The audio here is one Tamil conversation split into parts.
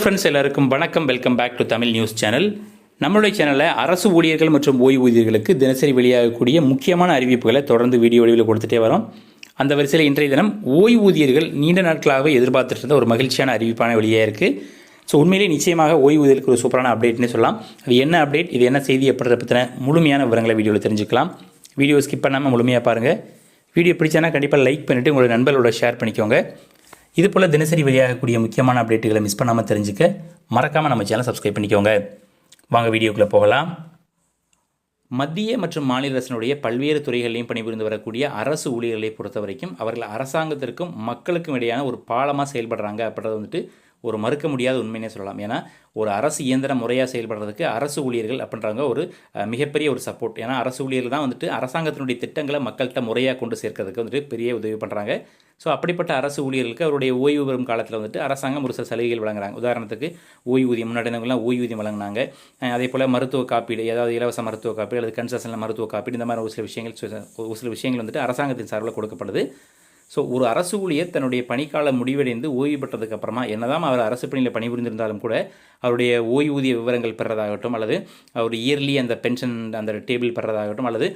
ஃப்ரெண்ட்ஸ் எல்லாருக்கும் வணக்கம். Welcome back to Tamil news channel நம்மளுடைய சேனலில் அரசு ஊழியர்கள் மற்றும் ஓய்வூதியர்களுக்கு தினசரி வெளியாகக்கூடிய முக்கியமான அறிவிப்புகளை தொடர்ந்து வீடியோ வடிவில் கொடுத்துட்டே வரோம். அந்த வரிசையில் இன்றைய தினம் ஓய்வூதியர்கள் நீண்ட நாட்களாகவே எதிர்பார்த்துட்டு இருந்த ஒரு மகிழ்ச்சியான அறிவிப்பான வெளியாக இருக்குது ஸோ உண்மையிலேயே நிச்சயமாக ஓய்வூதியர்களுக்கு ஒரு சூப்பரான அப்டேட்னே சொல்லலாம். அது என்ன அப்டேட் இது என்ன செய்தி? அப்படின்றத பற்றின முழுமையான விவரங்களை வீடியோவில் தெரிஞ்சுக்கலாம். வீடியோ ஸ்கிப் பண்ணாமல் முழுமையாக பாருங்கள் வீடியோ பிடிச்சானா கண்டிப்பாக லைக் பண்ணிவிட்டு உங்களோட நண்பர்களோட ஷேர் பண்ணிக்கோங்க. இது போல் தினசரி வெளியாகக்கூடிய முக்கியமான அப்டேட்டுகளை மிஸ் பண்ணாமல் தெரிஞ்சுக்க மறக்காமல் நம்ம சேனல் சப்ஸ்கிரைப் பண்ணிக்கோங்க. வாங்க வீடியோக்குள்ளே போகலாம். மத்திய மற்றும் மாநில அரசினுடைய பல்வேறு துறைகளிலையும் பணிபுரிந்து வரக்கூடிய அரசு ஊழியர்களை பொறுத்த வரைக்கும் அவர்கள் அரசாங்கத்திற்கும் மக்களுக்கும் இடையான ஒரு பாலமாக செயல்படுறாங்க அப்படின்றது வந்துட்டு ஒரு மறுக்க முடியாத உண்மைனே சொல்லலாம். ஏன்னா ஒரு அரசு இயந்திரம் முறையாக செயல்படுறதுக்கு அரசு ஊழியர்கள் அப்படின்றவங்க ஒரு மிகப்பெரிய ஒரு சப்போர்ட் ஏன்னா அரசு ஊழியர்கள் தான் வந்துட்டு அரசாங்கத்தினுடைய திட்டங்களை மக்கள்கிட்ட முறையாக கொண்டு சேர்க்கறதுக்கு வந்துட்டு பெரிய உதவி பண்ணுறாங்க ஸோ அப்படிப்பட்ட அரசு ஊழியர்களுக்கு அவருடைய ஓய்வு பெறும் காலத்தில் வந்துட்டு அரசாங்கம் ஒரு சில சலுகைகள் வழங்குறாங்க. உதாரணத்துக்கு ஓய்வூதியம் முன்னாடினவங்களாம் ஓய்வூதியம் வழங்கினாங்க. அதே போல் மருத்துவ காப்பீடு ஏதாவது இலவச மருத்துவ காப்பீடு அல்லது கன்செஷனில் மருத்துவ காப்பீடு இந்த மாதிரி ஒரு சில விஷயங்கள் ஒரு சில விஷயங்கள் வந்துட்டு அரசாங்கத்தின் சார்பில் கொடுக்கப்படுது. ஸோ ஒரு அரசு ஊழியர் தன்னுடைய பணிக்காலம் முடிவடைந்து ஓய்வு பெற்றதுக்கு அப்புறமா என்னதான் அவர் அரசு பணியில் பணிபுரிந்திருந்தாலும் கூட அவருடைய ஓய்வூதிய விவரங்கள் பெறதாகட்டும் அல்லது அவர் இயர்லி அந்த பென்ஷன் அந்த டேபிள் பெறதாகட்டும் அல்லது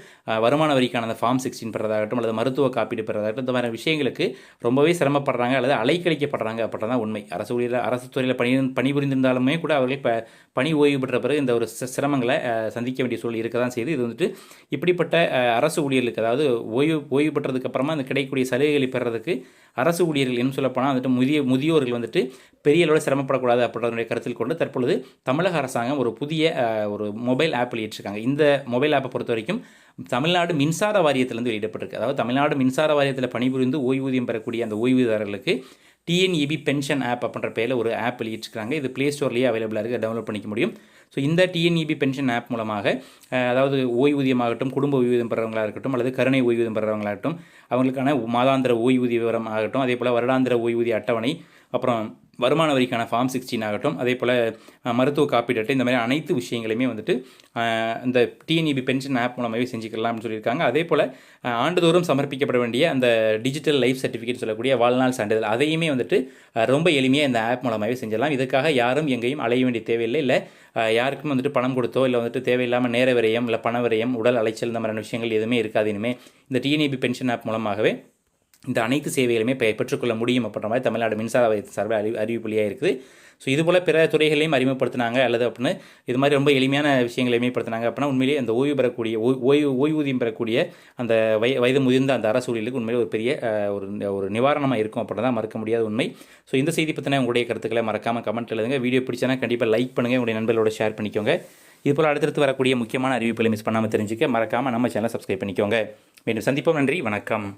வருமான வரிக்கான அந்த ஃபார்ம் சிக்ஸ்டின் பெறதாகட்டும் அல்லது மருத்துவ காப்பீடு பெறதாகட்டும் இந்த மாதிரி விஷயங்களுக்கு ரொம்பவே சிரமப்படுறாங்க அல்லது அலைக்கழிக்கப்படுறாங்க அப்படின்றதான் உண்மை. அரசு ஊழியர் அரசு துறையில் பணி பணிபுரிந்திருந்தாலுமே கூட அவர்கள் இப்போ பணி ஓய்வு பெற்ற பிறகு இந்த ஒரு சிரமங்களை சந்திக்க வேண்டிய சூழல் இருக்க தான் செய்யுது. இது வந்துட்டு இப்படிப்பட்ட அரசு ஊழியர்களுக்கு அதாவது ஓய்வு ஓய்வு பெற்றதுக்கு அப்புறமா அந்த கிடைக்கக்கூடிய சலுகைகள் பெறதுக்கு அரசு ஊழியர்கள் இன்னும் சொல்லப்போனால் வந்துட்டு முதிய முதியோர்கள் வந்துட்டு பெரிய அளவில் சிரமப்படக்கூடாது அப்படின்றதுடைய கருத்தில் கொண்டு தற்பொழுது தமிழக அரசாங்கம் ஒரு புதிய ஒரு மொபைல் ஆப் வெளியிட்டிருக்காங்க. இந்த மொபைல் ஆப்பை பொறுத்த வரைக்கும் தமிழ்நாடு மின்சார வாரியத்திலிருந்து வெளியிடப்பட்டிருக்கு. அதாவது தமிழ்நாடு மின்சார வாரியத்தில் பணிபுரிந்து ஓய்வூதியம் பெறக்கூடிய அந்த ஓய்வூதியர்களுக்கு டிஎன்இபி பென்ஷன் ஆப் அப்படின்ற பேரில் ஒரு ஆப் வெளியிட்டிருக்காங்க. இது ப்ளே ஸ்டோர்லேயே அவைலபிளாக இருக்குது டவுன்லோட் பண்ணிக்க முடியும். ஸோ இந்த டிஎன்இபி பென்ஷன் ஆப் மூலமாக அதாவது ஓய்வூதியமாகட்டும் குடும்ப ஓய்வூதியம் பெறவங்களா இருக்கட்டும் அல்லது கருணை ஓய்வூதியம் பெறவங்களாகட்டும் அவங்களுக்கான மாதாந்திர ஓய்வூதிய விவரம் ஆகட்டும் அதே போல் வருடாந்திர ஓய்வூதிய அட்டவணை அப்புறம் வருமான வரிக்கான ஃபார்ம் சிக்ஸ்டீன் ஆகட்டும் அதே போல் மருத்துவ காப்பீடு அட்டை இந்த மாதிரி அனைத்து விஷயங்களையுமே வந்துட்டு இந்த டிஎன்இபி பென்ஷன் ஆப் மூலமாகவே செஞ்சுக்கலாம்னு சொல்லியிருக்காங்க. அதே போல் ஆண்டுதோறும் சமர்ப்பிக்கப்பட வேண்டிய அந்த டிஜிட்டல் லைஃப் சர்டிஃபிகேட் சொல்லக்கூடிய வாழ்நாள் சான்றிதழ் அதையுமே வந்துட்டு ரொம்ப எளிமையாக இந்த ஆப் மூலமாகவே செஞ்சிடலாம். இதுக்காக யாரும் எங்கேயும் அலைய வேண்டிய தேவையில்லை. இல்லை யாருக்கும் வந்துட்டு பணம் கொடுத்தோ இல்லை வந்துட்டு தேவையில்லாமல் நேர விரயம் இல்லை பண விரயம் உடல் அலைச்சல் இந்த மாதிரியான விஷயங்கள் எதுவுமே இருக்காது. இனிமே இந்த டிஎன்இபி பென்ஷன் ஆப் மூலமாகவே இந்த அனைத்து சேவைகளுமே பெற்றுக்கொள்ள முடியும் அப்படின்ற மாதிரி தமிழ்நாடு மின்சார வாரியத்தின் சார்பில் அறி அறிவிப்புலியாக இருக்குது. ஸோ இது போல் பிற துறைகளையும் அறிமுகப்படுத்தினாங்க அல்லது அப்படின்னு இது மாதிரி ரொம்ப எளிமையான விஷயங்களை மேம்படுத்தினாங்க அப்படின்னா உண்மையிலேயே அந்த ஓய்வு பெறக்கூடிய ஓய்வு ஓய்வூதியம் பெறக்கூடிய அந்த வய வயது முதிர்ந்த அந்த அரசு ஊழியர்களுக்கு உண்மையிலே ஒரு பெரிய ஒரு ஒரு நிவாரணமாக இருக்கும் அப்படின்னு தான் மறக்க முடியாத உண்மை. ஸோ இந்த செய்தி பற்றின உங்களுடைய கருத்துக்களை மறக்காமல் கமெண்ட் எழுதுங்க. வீடியோ பிடிச்சனா கண்டிப்பாக லைக் பண்ணுங்கள் உங்களுடைய நண்பர்களோட ஷேர் பண்ணிக்கோங்க. இது போல் அடுத்தடுத்து வரக்கூடிய முக்கியமான அறிவிப்புகளை மிஸ் பண்ணாமல் தெரிஞ்சுக்க மறக்காமல் நம்ம சேனலை சப்ஸ்கிரைப் பண்ணிக்கோங்க. மீண்டும் சந்திப்போம். நன்றி. வணக்கம்.